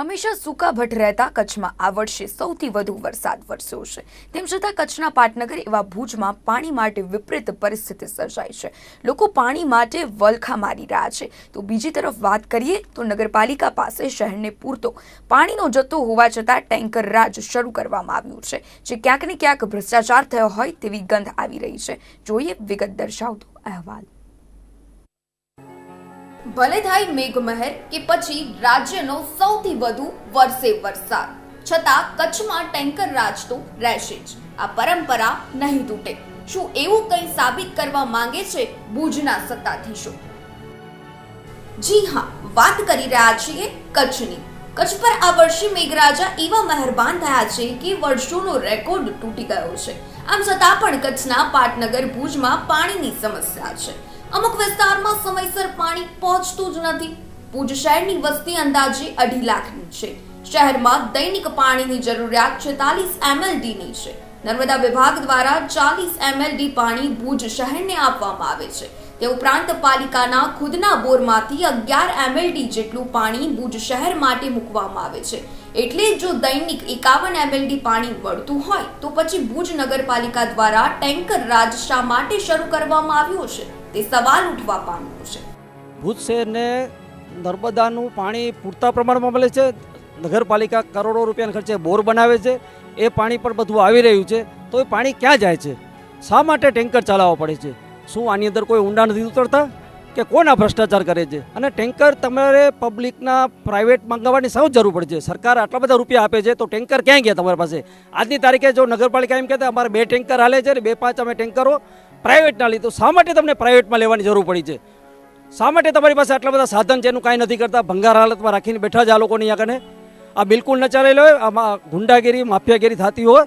હંમેશા સૂકા ભટ્ટ રહેતા કચ્છમાં આ વર્ષે સૌથી વધુ વરસાદ વરસ્યો છે. તેમ છતાં કચ્છના પાટનગર એવા ભુજમાં પાણી માટે વિપરીત પરિસ્થિતિ સર્જાઈ છે. લોકો પાણી માટે વલખા મારી રહ્યા છે. તો બીજી તરફ વાત કરીએ તો નગરપાલિકા પાસે શહેરને પૂરતો પાણીનો જથ્થો હોવા છતાં ટેન્કર રાજ શરૂ કરવામાં આવ્યું છે. જે ક્યાંક ને ક્યાંક ભ્રષ્ટાચાર થયો હોય તેવી ગંધ આવી રહી છે. જોઈએ વિગત દર્શાવતો અહેવાલ. ભલે થાય મેઘમહેર કે પછી રાજ્યનો સૌથી વધુ વરસે વરસાદ. છતાં કચ્છમાં ટેન્કર રાજ તો રહેશે જ. આ પરંપરા નહીં તૂટે. શું એવું કંઈ સાબિત કરવા માંગે છે ભુજના સત્તાધીશો? જી હા, વાત કરી રહ્યા છીએ કચ્છની. કચ્છ પર આ વર્ષે મેઘરાજા એવા મહેરબાન થયા છે કે વર્ષોનો રેકોર્ડ તૂટી ગયો છે. આમ છતાં પણ કચ્છના પાટનગર ભુજમાં પાણીની સમસ્યા છે. અમુક વિસ્તારમાં સમયસર પાણી પહોંચતું જ નથી. ભુજ શહેરની વસ્તી અંદાજે અઢી લાખની છે. શહેરમાં દૈનિક પાણીની જરૂરિયાત છેતાલીસ એમએલડીની છે. નર્મદા વિભાગ દ્વારા ચાલીસ એમએલડી પાણી ભુજ શહેરને આપવામાં આવે છે. તે ઉપરાંત પાલિકાના ખુદના બોરમાંથી અગિયાર એમએલડી જેટલું પાણી ભુજ શહેર માટે મૂકવામાં આવે છે. એટલે જો દૈનિક એકાવન એમએલડી પાણી વળતું હોય, તો પછી ભુજ નગરપાલિકા દ્વારા ટેન્કર રાજ શા માટે શરૂ કરવામાં આવ્યો છે? તે સવાલ ઉઠવા પામ્યો છે. ભુજ શહેરને નર્મદાનું પાણી પૂરતા પ્રમાણમાં મળે છે. નગરપાલિકા કરોડો રૂપિયાના ખર્ચે બોર બનાવે છે. એ પાણી પણ બધું આવી રહ્યું છે. તો એ પાણી ક્યાં જાય છે? શા માટે ટેન્કર ચલાવવા પડે છે? શું આની અંદર કોઈ ઊંડા નથી ઉતરતા? કે કોના ભ્રષ્ટાચાર કરે છે? અને ટેન્કર તમારે પબ્લિકના પ્રાઇવેટ મંગાવવાની શું જરૂર પડે છે? સરકાર આટલા બધા રૂપિયા આપે છે, તો ટેન્કર ક્યાં ગયા તમારી પાસે? આજની તારીખે જો નગરપાલિકા એમ કહેતા, અમારે બે ટેન્કર હાલે છે ને બે પાંચ અમે ટેન્કરો પ્રાઇવેટના લીધું. શા માટે તમને પ્રાઇવેટમાં લેવાની જરૂર પડી છે? શા માટે તમારી પાસે આટલા બધા સાધન છે એનું કાંઈ નથી કરતા? ભંગાર હાલતમાં રાખીને બેઠા જ આ લોકોની આગળ આ બિલકુલ ન ચાલેલો હોય આમાં ગુંડાગીરી, માફિયાગીરી થતી હોય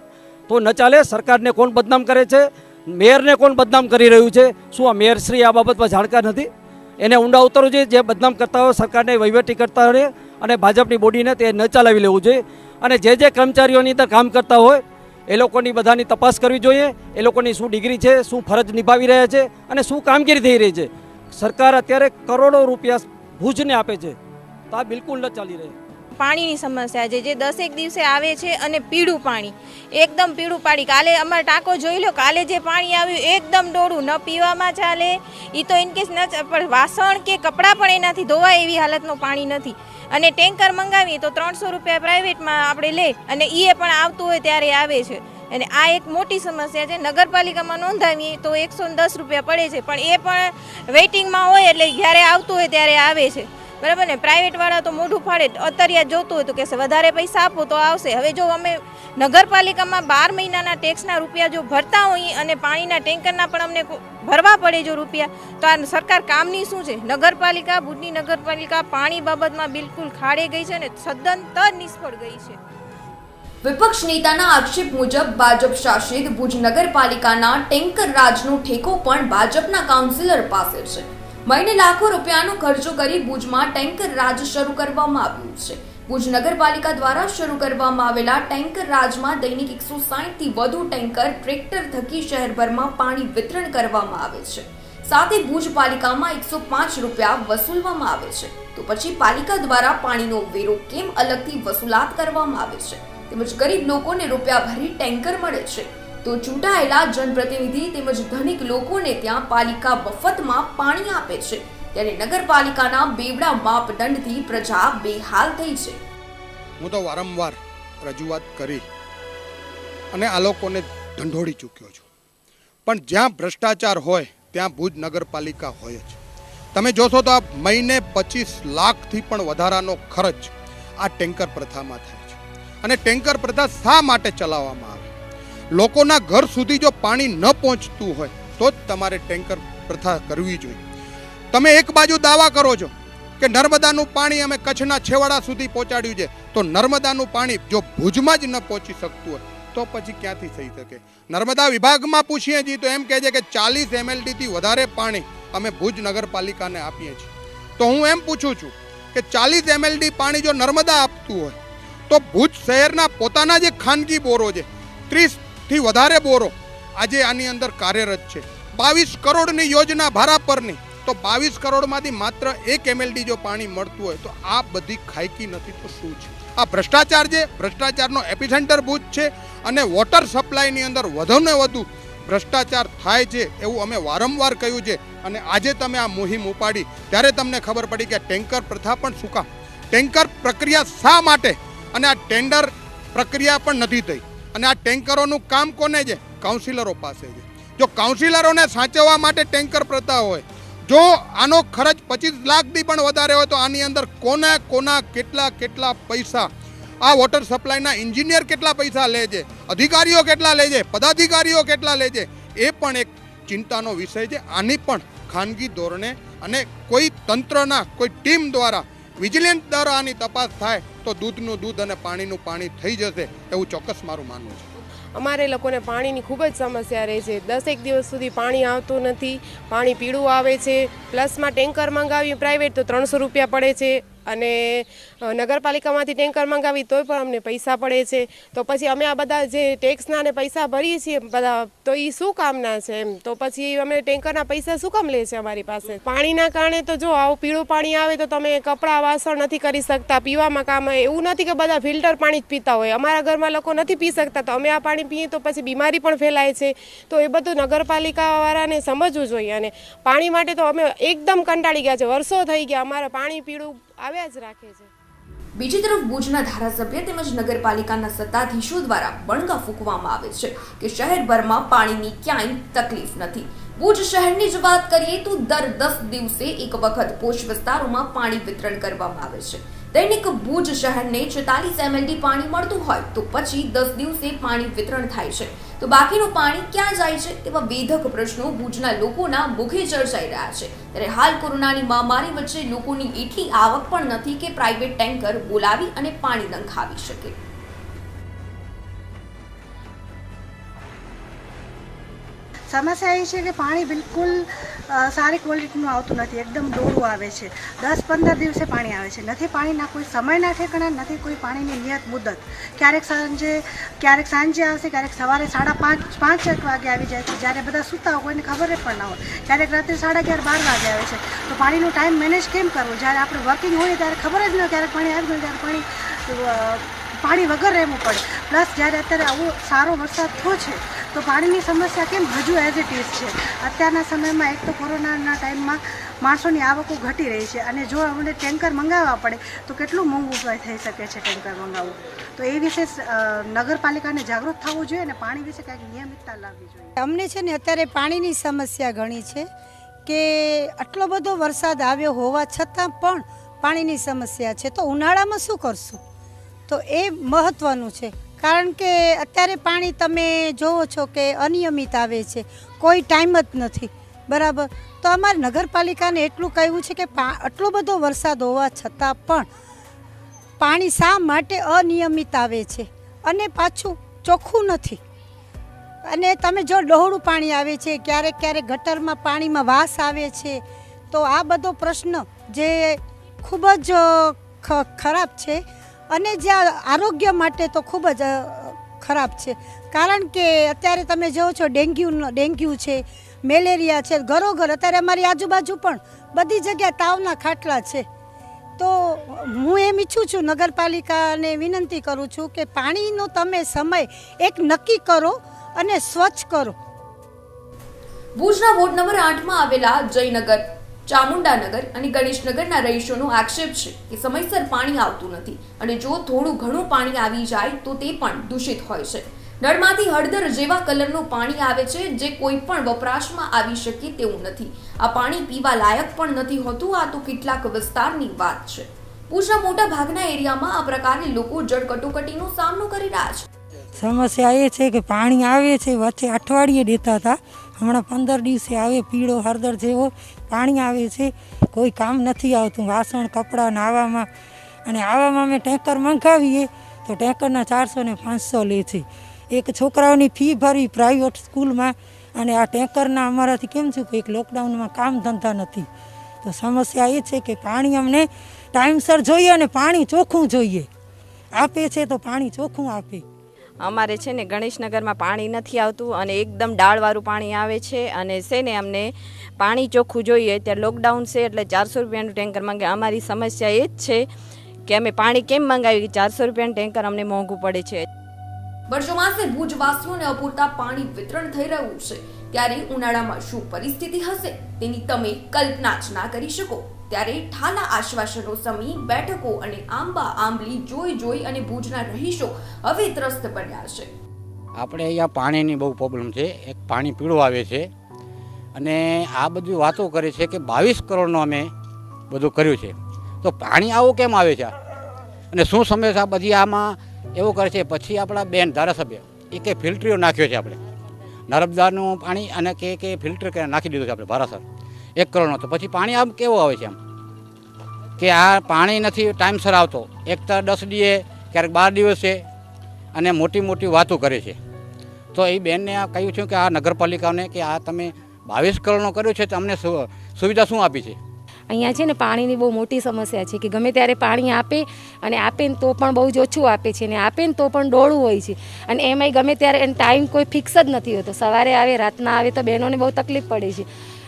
તો ન ચાલે. સરકારને કોણ બદનામ કરે છે? મેયરને કોણ બદનામ કરી રહ્યું છે? શું આ મેયરશ્રી આ બાબતમાં જાણકાર નથી? એને ઊંડા ઉતરવું જોઈએ જે બદનામ કરતા હોય, સરકારને વહીવટી કરતા હોય અને ભાજપની બોડીને તે ન ચલાવી લેવું જોઈએ. અને જે જે કર્મચારીઓની અંદર કામ કરતા હોય એ લોકોની બધાની તપાસ કરવી જોઈએ, એ લોકોની શું ડિગ્રી છે, શું ફરજ નિભાવી રહ્યા છે અને શું કામગીરી થઈ રહી છે. સરકાર અત્યારે કરોડો રૂપિયા ભુજને આપે છે, તો આ બિલકુલ ન ચાલી રહી. પાણીની સમસ્યા છે, જે દસેક દિવસે આવે છે અને પીળું પાણી, એકદમ પીળું પાણી. કાલે અમારે ટાંકો જોઈ લો, કાલે જે પાણી આવ્યું એકદમ ડોળું, ન પીવામાં ચાલે. એ તો ઇનકેસ ન પણ વાસણ કે કપડાં પણ એનાથી ધોવાય એવી હાલતનું પાણી નથી. અને ટેન્કર મંગાવીએ તો ત્રણસો રૂપિયા પ્રાઇવેટમાં આપણે લે અને એ પણ આવતું હોય ત્યારે આવે છે. અને આ એક મોટી સમસ્યા છે. નગરપાલિકામાં નોંધાવીએ તો એકસો દસ રૂપિયા પડે છે. પણ એ પણ વેઇટિંગમાં હોય એટલે જ્યારે આવતું હોય ત્યારે આવે છે. બરાબર ને? પ્રાઇવેટવાળા તો મોઢું ફાડે. અત્યારે જોતું હોય તો કહેશે વધારે પૈસા આપો તો આવશે. હવે જો અમે નગરપાલિકામાં બાર મહિનાના ટેક્સના રૂપિયા જો ભરતા હોઈએ અને પાણીના ટેન્કરના પણ અમને ભરવા પડે જો રૂપિયા, તો આ સરકાર કામની શું છે? નગરપાલિકા ભુજની નગરપાલિકા પાણી બાબતમાં બિલકુલ ખાડે ગઈ છે અને સદંતર નિષ્ફળ ગઈ છે. વિપક્ષ નેતાના આક્ષેપ મુજબ ભાજપ શાસિત ભુજ નગરપાલિકાના ટેન્કર રાજનો ઠેકો પણ ભાજપના કાઉન્સિલર પાસે છે. મહિને લાખો રૂપિયાનો ખર્ચો કરી ભુજમાં ટેન્કર રાજ શરૂ કરવામાં આવ્યું છે. ભુજ નગરપાલિકા દ્વારા શરૂ કરવામાં આવેલા ટેન્કર રાજમાં દૈનિક એકસો સાહીઠથી વધુ ટેન્કર, ટ્રેક્ટર થકી શહેરભરમાં પાણી વિતરણ કરવામાં આવે છે. સાથે ભુજ પાલિકામાં એકસો પાંચ રૂપિયા વસૂલવામાં આવે છે. તો પછી પાલિકા દ્વારા પાણીનો વેરો કેમ અલગથી વસૂલાત કરવામાં આવે છે? તેમજ ગરીબ લોકોને રૂપિયા ભરી ટેન્કર મળે છે? તો ચૂંટાયેલા જનપ્રતિનિધિ તેમજ ધનિક લોકોને ત્યાં પાલિકા મફતમાં પાણી આપે છે. ત્યારે નગરપાલિકાના બેવડા માપદંડથી પ્રજા બેહાલ થઈ છે. હું તો વારંવાર રજૂઆત કરી અને આ લોકોને ઢંઢોળી ચૂક્યો છું. પણ જ્યાં ભ્રષ્ટાચાર હોય, ત્યાં ભુજ નગરપાલિકા હોય જ. તમે જોશો તો આ મહિને પચીસ લાખથી પણ વધારાનો ખર્ચ આ ટેન્કર પ્રથામાં થાય છે. અને ટેન્કર પ્રથા શા માટે ચલાવવામાં આવે? લોકોના ઘર સુધી જો પાણી ન પહોંચતું હોય, તો જ તમારે ટેન્કર પ્રથા કરવી જોઈએ. તમે એક બાજુ દાવા કરો છો કે નર્મદાનું પાણી અમે કચ્છના છેવાડા સુધી પહોંચાડ્યું છે, તો નર્મદાનું પાણી જો ભુજમાં જ ન પહોંચી શકતું હોય, તો પછી ક્યાંથી થઈ શકે? નર્મદા વિભાગમાં પૂછીએ છીએ તો એમ કહે છે કે ચાલીસ એમએલડીથી વધારે પાણી અમે ભુજ નગરપાલિકાને આપીએ છીએ. તો હું એમ પૂછું છું કે ચાલીસ એમએલડી પાણી જો નર્મદા આપતું હોય, તો ભુજ શહેરના પોતાના જે ખાનગી બોરો છે ત્રીસથી વધારે બોરો. આજે આની અંદર કાર્યરત છે. બાવીસ કરોડની યોજના ભારા પરની. તો બાવીસ કરોડમાંથી માત્ર એક એમએલડી જો પાણી મળતું હોય તો આ બધી ખાયકી નથી તો શું છે? આ ભ્રષ્ટાચાર છે. ભ્રષ્ટાચારનો એપિસેન્ટર ભુજ છે અને વોટર સપ્લાયની અંદર વધુને વધુ ભ્રષ્ટાચાર થાય છે એવું અમે વારંવાર કહ્યું છે. અને આજે તમે આ મુહિમ ઉપાડી. ત્યારે તમને ખબર પડી કે ટેન્કર પ્રથા પણ શું કામ? ટેન્કર પ્રક્રિયા શા માટે? અને આ ટેન્ડર પ્રક્રિયા પણ નથી થઈ. અને આ ટેન્કરોનું કામ કોને છે? કાઉન્સિલરો પાસે છે. જો કાઉન્સિલરોને સાચવવા માટે ટેન્કર પ્રથા હોય, જો આનો ખર્ચ પચીસ લાખથી પણ વધારે હોય તો આની અંદર કોના કોના કેટલા કેટલા પૈસા? આ વોટર સપ્લાયના એન્જિનિયર કેટલા પૈસા લે છે? અધિકારીઓ કેટલા લે છે? પદાધિકારીઓ કેટલા લે છે? એ પણ એક ચિંતાનો વિષય છે. આની પણ ખાનગી ધોરણે અને કોઈ તંત્રના, કોઈ ટીમ દ્વારા, વિજિલન્સ દ્વારા આની તપાસ થાય તો દૂધનું દૂધ અને પાણીનું પાણી થઈ જશે એવું ચોક્કસ મારું માનવું છે. અમારે લોકોને પાણીની ખૂબ જ સમસ્યા રહે છે. દસેક દિવસ સુધી પાણી આવતું નથી, પાણી પીળું આવે છે. પ્લસમાં ટેન્કર મંગાવ્યું, પ્રાઇવેટ તો ત્રણસો રૂપિયા પડે છે. અને નગરપાલિકામાંથી ટેન્કર મંગાવી તોય પણ અમને પૈસા પડે છે. તો પછી અમે આ બધા જે ટેક્સના ને પૈસા ભરીએ છીએ બધા, તો એ શું કામના છે એમ? તો પછી અમે ટેન્કરના પૈસા શું કામ લે છે અમારી પાસે? પાણીના કારણે તો જો આવું પીળું પાણી આવે તો તમે કપડાં, વાસણ નથી કરી શકતા, પીવામાં કામ એવું નથી કે બધા ફિલ્ટર પાણી જ પીતા હોય. અમારા ઘરમાં લોકો નથી પી શકતા. તો અમે આ પાણી પીએ તો પછી બીમારી પણ ફેલાય છે. તો એ બધું નગરપાલિકાવાળાને સમજવું જોઈએ. અને પાણી માટે તો અમે એકદમ કંટાળી ગયા છે. વર્ષો થઈ ગયા. અમારે પાણી પીળું આવ્યા જ રાખે છે. બીજી તરફ ભુજના ધારાસભ્ય તેમજ નગરપાલિકાના સત્તાધીશો દ્વારા બણગા ફૂંકવામાં આવે છે કે શહેરભરમાં પાણીની ક્યાંય તકલીફ નથી. ભુજ શહેરની જ વાત કરીએ તો દર દસ દિવસે એક વખત પોષ વિસ્તારોમાં પાણી વિતરણ કરવામાં આવે છે. દૈનિક ભુજ શહેરને છેતાલીસ એમએલડી પાણી મળતું હોય તો પછી દસ દિવસે પાણી વિતરણ થાય છે. તો બાકીનું પાણી ક્યાં જાય છે તેવા વેધક પ્રશ્નો ભુજના લોકોના મુખે ચર્ચાઈ રહ્યા છે. ત્યારે હાલ કોરોનાની મહામારી વચ્ચે લોકોની એટલી આવક પણ નથી કે પ્રાઇવેટ ટેન્કર બોલાવી અને પાણી નંખાવી શકે. સમસ્યા એ છે કે પાણી બિલકુલ સારી ક્વોલિટીનું આવતું નથી, એકદમ દોરું આવે છે. દસ પંદર દિવસે પાણી આવે છે. નથી પાણીના કોઈ સમયના ઠેકાણા, નથી કોઈ પાણીની નિયત મુદત. ક્યારેક સાંજે ક્યારેક સાંજે આવશે, ક્યારેક સવારે સાડા પાંચ પાંચ, એક વાગે આવી જાય છે. જ્યારે બધા સૂતા હોય કોઈને ખબર પણ ના હોય. ક્યારેક રાત્રે સાડા અગિયાર, બાર વાગે આવે છે. તો પાણીનો ટાઈમ મેનેજ કેમ કરવું? જ્યારે આપણે વર્કિંગ હોઈએ ત્યારે ખબર જ ન ક્યારેક પાણી આવી ગયું ત્યારે પાણી પાણી વગર રહેવું પડે. પ્લસ જ્યારે અત્યારે આવો સારો વરસાદ થયો છે, તો પાણીની સમસ્યા કેમ હજુ એઝ ઇટ ઇઝ છે? અત્યારના સમયમાં એક તો કોરોનાના ટાઈમમાં માણસોની આવકો ઘટી રહી છે અને જો અમને ટેન્કર મંગાવવા પડે, તો કેટલું મોંઘું થઈ શકે છે ટેન્કર મંગાવવું? તો એ વિશે નગરપાલિકાને જાગૃત થવું જોઈએ અને પાણી વિશે કંઈક નિયમિતતા લાવવી જોઈએ. અમને છે ને અત્યારે પાણીની સમસ્યા ઘણી છે કે આટલો બધો વરસાદ આવ્યો હોવા છતાં પણ પાણીની સમસ્યા છે. તો ઉનાળામાં શું કરશું? તો એ મહત્ત્વનું છે. કારણ કે અત્યારે પાણી તમે જોવો છો કે અનિયમિત આવે છે. કોઈ ટાઈમ જ નથી. બરાબર? તો અમારે નગરપાલિકાને એટલું કહેવું છે કે આટલો બધો વરસાદ હોવા છતાં પણ પાણી શા માટે અનિયમિત આવે છે? અને પાછું ચોખ્ખું નથી. અને તમે જો ડહોળું પાણી આવે છે, ક્યારેક ક્યારેક ગટરમાં પાણીમાં વાસ આવે છે, તો આ બધો પ્રશ્ન જે ખૂબ જ ખરાબ છે અને જે આરોગ્ય માટે તો ખૂબ જ ખરાબ છે. કારણ કે અત્યારે તમે જુઓ છો ડેન્ગ્યુ ડેન્ગ્યુ છે, મેલેરિયા છે, ઘરોઘર, અત્યારે અમારી આજુબાજુ પણ બધી જગ્યાએ તાવના ખાટલા છે. તો હું એમ ઈચ્છું છું, નગરપાલિકાને વિનંતી કરું છું કે પાણીનો તમે સમય એક નક્કી કરો અને સ્વચ્છ કરો. ભુજના વોર્ડ નંબર આઠમાં આવેલા જયનગર. ચામુંડાનગર અને ગણેશનગરના રહીશોનો આક્ષેપ છે કે સમયસર પાણી આવતું નથી અને જો થોડું ઘણું પાણી આવી જાય તો તે પણ દૂષિત હોય છે. નળમાંથી હળદર જેવા કલરનું પાણી આવે છે જે કોઈ પણ વપરાશમાં આવી શકે તેવું નથી. આ પાણી પીવા લાયક પણ નથી હોતું, આ તો કેટલાક વિસ્તારની વાત છે. પૂછા મોટા ભાગના એરિયામાં આ પ્રકારે લોકો જળ કટોકટીનો સામનો કરી રહ્યા છે. સમસ્યા એ છે કે પાણી આવે છે, વચ્ચે અઠવાડિયે દેતા હતા. હમણાં પંદર દિવસે આવે, પીળો હળદર જેવો, પાણી આવે છે, કોઈ કામ નથી આવતું, વાસણ, કપડાં નાવામાં. અને આવામાં અમે ટેન્કર મંગાવીએ, તો ટેન્કરના ચારસો ને પાંચસો લે છે. એક છોકરાઓની ફી ભરવી પ્રાઇવેટ સ્કૂલમાં, અને આ ટેન્કરના અમારાથી કેમ છું કે એક લોકડાઉનમાં કામ ધંધા નથી. તો સમસ્યા એ છે કે પાણી અમને ટાઈમસર જોઈએ અને પાણી ચોખ્ખું જોઈએ. આપે છે તો પાણી ચોખ્ખું આપે. અમારે છે ને ગણેશનગરમાં પાણી નથી આવતું અને એકદમ ડાળવાળું પાણી આવે છે અને છે ને અમને પાણી ચોખ્ખું જોઈએ ત્યારે લોકડાઉન છે એટલે ચારસો રૂપિયાનું ટેન્કર માંગે. અમારી સમસ્યા એ જ છે કે અમે પાણી કેમ મંગાવી ચારસો રૂપિયાનું ટેન્કર અમને મોંઘું પડે છે. વર્ષો માસે ભુજવાસીઓને અપૂરતા પાણી વિતરણ થઈ રહ્યું છે. ત્યારે ઉનાળામાં શું પરિસ્થિતિ હશે તેની તમે કલ્પના જ ના કરી શકો. ત્યારે ઠાલા આશ્વાસનો સમી બેઠકો અને આંબા આંબલી જોઈ જોઈ અને ભુજના રહીશો હવે ત્રસ્ત બન્યા છે. આપણે અહીંયા પાણીની બહુ પ્રોબ્લેમ છે. એક પાણી પીળું આવે છે અને આ બધી વાતો કરે છે કે બાવીસ કરોડનું અમે બધું કર્યું છે. તો પાણી આવું કેમ આવે છે? અને શું સમસ્યા બધી આમાં? એવું કરે છે. પછી આપણા બેન ધારાસભ્ય, એ કંઈ ફિલ્ટરીઓ નાખ્યો છે આપણે. નર્મદાનું પાણી અને કે કે ફિલ્ટર કે નાખી દીધું છે આપણે ભારાસર. એક કરોડનો. તો પછી પાણી આમ કેવું આવે છે આમ? કે આ પાણી નથી, ટાઈમસર આવતો. એક તો દસ દીએ ક્યારેક બાર દિવસે અને મોટી મોટી વાતો કરે છે. તો એ બેનને આ કહ્યું છે કે આ નગરપાલિકાને કે આ તમે બાવીસ કરોડનો કર્યો છે, તો અમને સુ- સુવિધા શું આપી છે? અહીંયા છે ને પાણીની બહુ મોટી સમસ્યા છે કે ગમે ત્યારે પાણી આપે અને આપે ને તો પણ બહુ જ ઓછું આપે છે ને આપે ને તો પણ ડોળું હોય છે. અને એમાંય ગમે ત્યારે એનો ટાઈમ કોઈ ફિક્સ જ નથી હોતો. સવારે આવે, રાતના આવે તો બહેનોને બહુ તકલીફ પડે છે.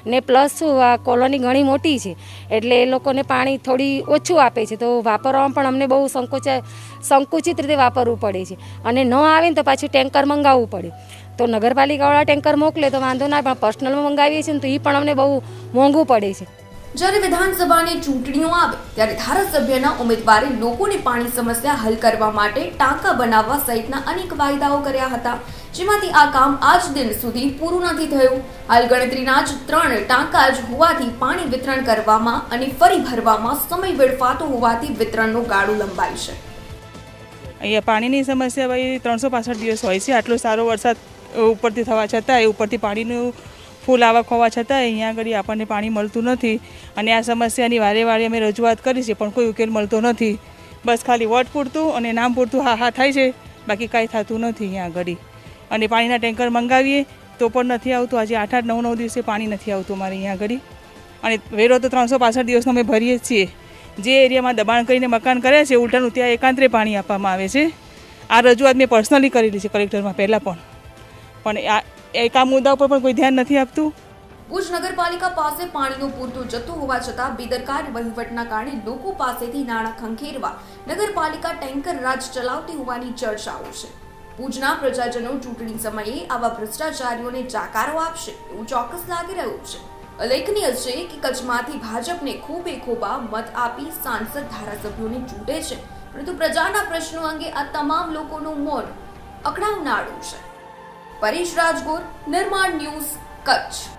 ને પ્લસ શું, આ કોલોની ઘણી મોટી છે. એટલે એ લોકોને પાણી થોડી ઓછું આપે છે. તો વાપરવામાં પણ અમને બહુ સંકોચા, સંકુચિત રીતે વાપરવું પડે છે. અને ન આવે ને તો પાછું ટેન્કર મંગાવવું પડે. તો નગરપાલિકાવાળા ટેન્કર મોકલે તો વાંધો ના પણ પર્સનલમાં મંગાવીએ છીએ ને તો એ પણ અમને બહુ મોંઘું પડે છે. જ્યારે વિધાનસભાની ચૂંટણીઓ આવે, ત્યારે ધારાસભ્યના ઉમેદવારે લોકોની પાણી સમસ્યા હલ કરવા માટે ટાંકા બનાવવા સહિતના અનેક વાયદાઓ કર્યા હતા. જેમાંથી આ કામ આજ દિન સુધી પૂરું નથી થયું. હાલ ગણતરીના જ ત્રણ ટાંકા જ હોવાથી પાણી વિતરણ કરવામાં અને ફરી ભરવામાં સમય વેડફાતો હોવાથી વિતરણનો ગાળું લંબાય છે. અહીંયા પાણીની સમસ્યા ભાઈ ત્રણસો દિવસ હોય છે. આટલો સારો વરસાદ ઉપરથી થવા છતાં એ ઉપરથી પાણીનું ફૂલ આવક હોવા છતાં અહીંયા આગળ આપણને પાણી મળતું નથી. અને આ સમસ્યાની વારે વારે અમે રજૂઆત કરી છે, પણ કોઈ ઉકેલ મળતો નથી. બસ ખાલી વોટ પૂરતું અને નામ પૂરતું હા હા થાય છે, બાકી કાંઈ થતું નથી અહીંયા આગળ. અને પાણીના ટેન્કર મંગાવીએ તો પણ નથી આવતું. આજે આઠ આઠ નવ નવ દિવસે પાણી નથી આવતું અમારે અહીંયા આગળ. અને વેરો તો ત્રણસો પાસઠ દિવસનો અમે ભરીએ છીએ. જે એરિયામાં દબાણ કરીને મકાન કર્યા છે, ઉલટાનું ત્યાં એકાંતરે પાણી આપવામાં આવે છે. આ રજૂઆત મેં પર્સનલી કરેલી છે કલેક્ટરમાં પહેલાં પણ. પણ આ એક આ મુદ્દા ઉપર પણ કોઈ ધ્યાન નથી આપતું? ભુજ નગરપાલિકા પાસે પાણીનો પૂરતો જથ્થો હોવા છતાં બેદરકાર વહીવટના કારણે લોકો પાસેથી નાણાં ખંખેરવા નગરપાલિકા ટેન્કર રાજ ચલાવતી હોવાની ચર્ચાઓ છે. ભુજના પ્રજાજનો ચૂંટણી સમયે આવા ભ્રષ્ટાચારીઓને જાકારો આપશે એવું ચોક્કસ લાગી રહ્યું છે. ઉલ્લેખનીય છે કે કચ્છમાંથી ભાજપને ખૂબે ખોબા મત આપી સાંસદ ધારાસભ્યોને ચૂંટે છે. પરંતુ પ્રજાના પ્રશ્નો અંગે આ તમામ લોકોનું મૌન અકળાવનારું છે. પરેશ રાજગોર નિર્માણ ન્યૂઝ કચ્છ.